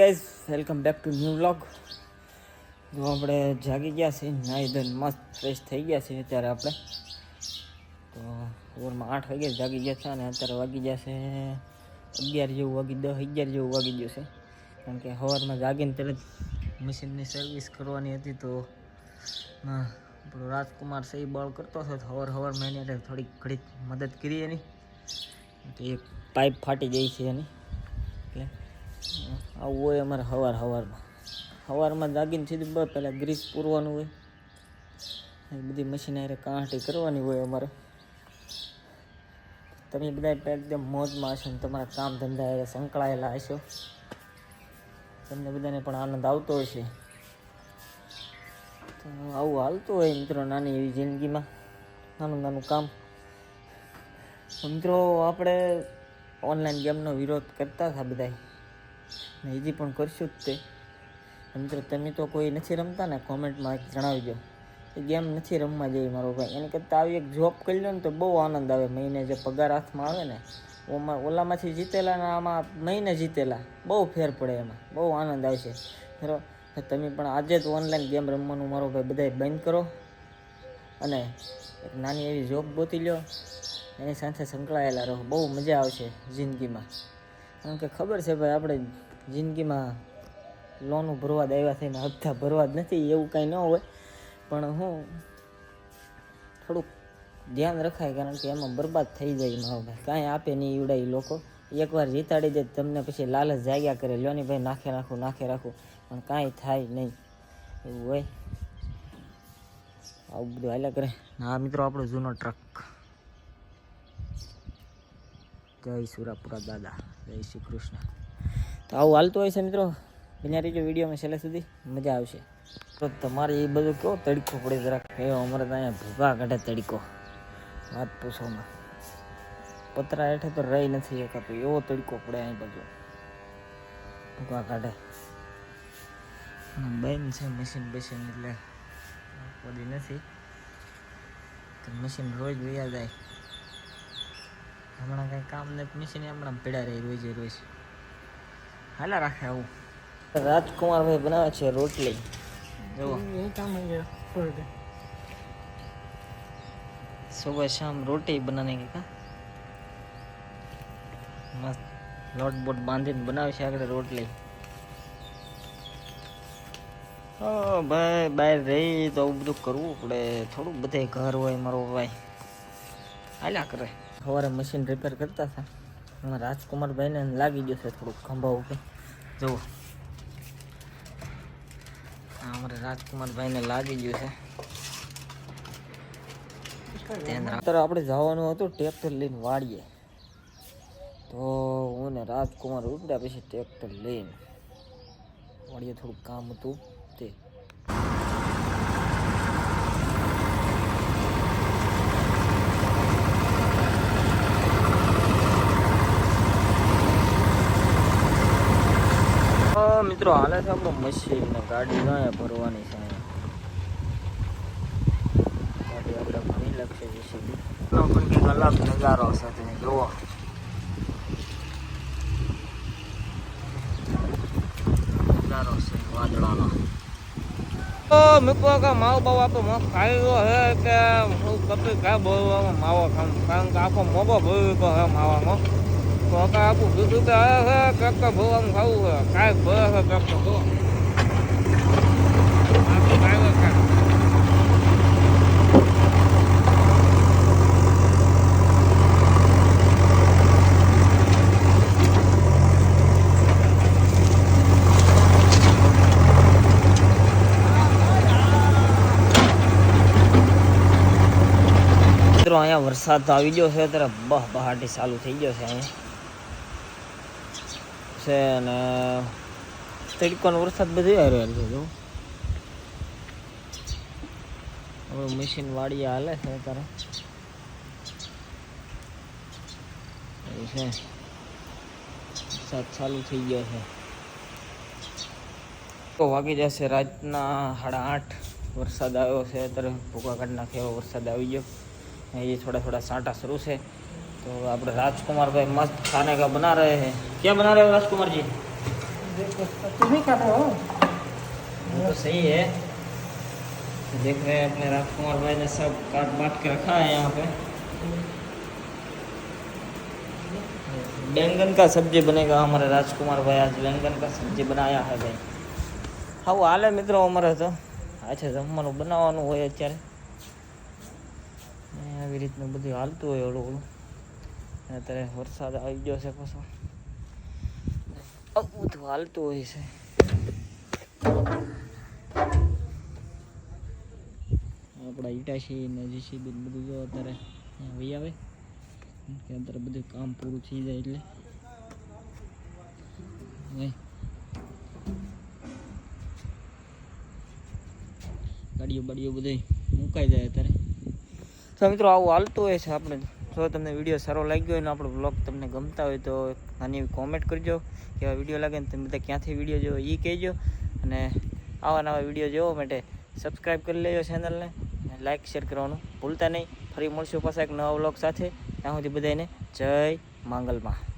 Guys welcome back to new vlog જો આપણે જાગી ગયા છીએ, નાહી ધોઈને મસ્ત ફ્રેશ થઈ ગયા છીએ અત્યારે આપણે. તો સવારમાં આઠ વાગે જાગી ગયા છે અને અત્યારે વાગી ગયા છે અગિયાર જેવું, વાગી દસ, અગિયાર જેવું વાગી ગયું છે. કારણ કે સવારમાં જાગીને તરત મશીનની સર્વિસ કરવાની હતી તો આપણો રાજકુમાર છે એ બળ કરતો હતો. તો સવાર સવારમાં એની થોડીક ઘડીક મદદ કરી એની. એક પાઇપ ફાટી જાય છે એની. એટલે આવું હોય અમારે સવાર સવારમાં સવારમાં જાગીને સીધું બસ પહેલાં ગ્રીસ પૂરવાનું હોય. એ બધી મશીન હારે કાંટી કરવાની હોય અમારે. તમે બધા એકદમ મોજમાં હશો ને તમારા કામ ધંધા હારે સંકળાયેલા હશો. તમને બધાને પણ આનંદ આવતો હશે. તો આવું હાલતું હોય મિત્રો નાની એવી જિંદગીમાં. નાનું નાનું કામ. મિત્રો આપણે ઓનલાઈન ગેમનો વિરોધ કરતા હતા બધાય. ને હજી પણ કરશું જ તે. મિત્રો, તમે તો કોઈ નથી રમતા ને કોમેન્ટમાં જણાવી દો એ ગેમ નથી રમવા જેવી મારો ભાઈ. એને કરતાં આવી એક જોબ કરી લો ને તો બહુ આનંદ આવે. મહિને જે પગાર હાથમાં આવે ને ઓલામાંથી જીતેલા ને આમાં મહિને જીતેલા. બહુ ફેર પડે એમાં. બહુ આનંદ આવશે બરાબર તમે પણ આજે જ ઓનલાઈન ગેમ રમવાનું મારો ભાઈ બધાય બંધ કરો. અને એક નાની એવી જોબ ગોતી લો એની સાથે સંકળાયેલા રહો. બહુ મજા આવશે જિંદગીમાં. કારણ કે ખબર છે ભાઈ, આપણે જિંદગીમાં લોનું ભરવા જ આવ્યા થઈને હપ્તા ભરવા જ નથી, એવું કાંઈ ન હોય. પણ હું થોડુંક ધ્યાન રખાય કારણ કે એમાં બરબાદ થઈ જાય મારો ભાઈ કાંઈ આપે નહીં ઈવડાય લોકો. એકવાર જીતાડી દે તમને પછી લાલચ જાગ્યા કરે. લોની ભાઈ, નાખે રાખું નાખે રાખું. પણ કાંઈ થાય નહીં. એવું હોય. આવું બધું હાલ્યા કરે. હા, મિત્રો, આપણો જૂનો ટ્રક જય સુરાપુરા દાદા. જય શ્રી કૃષ્ણ. તો આવું હાલતું હોય છે મિત્રો. બન્યા રહીજો વિડીયોમાં છેલ્લે સુધી. મજા આવશે. તો તમારે એ બધું કેવો તડકો પડે જરાક. કયો અમારે તો અહીંયા ભૂકા કાઢે તડકો. વાત પૂછોમાં પતરા હેઠે તો રહી નથી એકાતો એવો તડકો પડે અહીં બાજુ ભૂકા કાઢે બેન છે મશીન બેસીન એટલે પડી નથી. તો મશીન રોજ વયા જાય. હમણાં કાંઈ કામ નથી મશીન હમણાં પીડા રહી, રોજે રોજ. હાલા રાખે આવું. રાજકુમારભાઈ બનાવે છે રોટલી. જુઓ. સુબહ શામ રોટી બનાને કે કા? મસ્ત લોટ બોટ બાંધીને બનાવે છે આગળ રોટલી. ઓ ભાઈ બહાર રહી તો આવું બધું કરવું પડે. થોડુંક બધે ઘર હોય મારો ભાઈ. હાલ્યા કરે. સવારે મશીન રિપેર કરતા હતા. એમાં રાજકુમારભાઈને લાગી જશે થોડુંક ખંભા ઉપર જુઓ. અમારે રાજકુમારભાઈને લાગી ગયું છે. અત્યારે આપણે જવાનું હતું ટ્રેક્ટર લઈને વાળીએ તો હું ને રાજકુમાર ઉપડ્યા પછી ટ્રેક્ટર લઈને વાળીએ થોડુંક કામ હતું તે તો મિત્રો હાલે છે આપણું મશીન ને ગાડી ના ભરવાની છે ગાડી આપણે ભરી લખશે જેસીબી અલગ નજારો છે તમે જુઓ. નજારો છે વાદળાનો. મૂકવા કે માવો બાવો આપો મો ખાયો હે કે હું કપી કા બોલવામાં માવો ખામ કારણ કે આખો મોબો ભર્યો તો હે માવામાં તો કે આપું કીધું કે હે હે કક ખાવું હે કક આખું ખાય કાંઈક મિત્રો, અહીંયા વરસાદ આવી ગયો છે, અત્યારે બહ બહાટી ચાલુ થઈ ગયો છે અહીંયા. છે અને તડકોનો વરસાદ બધી હરિયાળ છે, જો. હવે મશીન વાડીએ હાલે છે અત્યારે. છે. વરસાદ ચાલુ થઈ ગયો છે. તો વાગી જશે રાતના સાડા આઠ. વરસાદ આવ્યો છે, અત્યારે ભૂકા કાઢ નાખે એવો વરસાદ આવી ગયો. એ થોડા થોડા સાંટા શરૂ છે. तो आप राजकुमार भाई मस्त खाने का बना रहे हैं। क्या बना रहे हो राजकुमार जी तुम ही खा रहे हो? वो तो सही है। तो देख रहे हैं अपने राजकुमार भाई ने सब काट बाट के रखा है यहाँ पे। बैंगन का सब्ज़ी बनेगा हमारे राजकुमार भाई आज बैंगन का सब्ज़ी बनाया है भाई। હા હાલે મિત્રો मित्रों તો तो? अच्छा तो હોય અત્યારે આવી રીતનું બધું હાલતું હોય ઓળું અત્યારે વરસાદ આવી ગયો છે પાછો. બધું હાલતું હોય છે. આપણા ઈટાશી ને જીસીબી બધું જો અત્યારે વહી આવે. કે અત્યારે બધું કામ પૂરું થઈ જાય એટલે. ગાડીઓ બાડીઓ બધું મુકાઈ જાય અત્યારે. મિત્રો, આવું હાલતું હોય છે આપણે. જો તમને વીડિયો સારો લાગ્યો હોય ને આપણો બ્લોગ તમને ગમતા હોય તો નાની કોમેન્ટ કરજો. કેવા વીડિયો લાગે ને તમે બધા ક્યાંથી વીડિયો જોવો એ કહેજો. અને આવા નવા વીડિયો જોવા માટે સબસ્ક્રાઈબ કરી લેજો ચેનલને લાઇક શેર કરવાનું ભૂલતા નહીં. ફરી મળશું પાછા એક નવા બ્લોગ સાથે. ત્યાં સુધી બધાને જય માંગલમાં.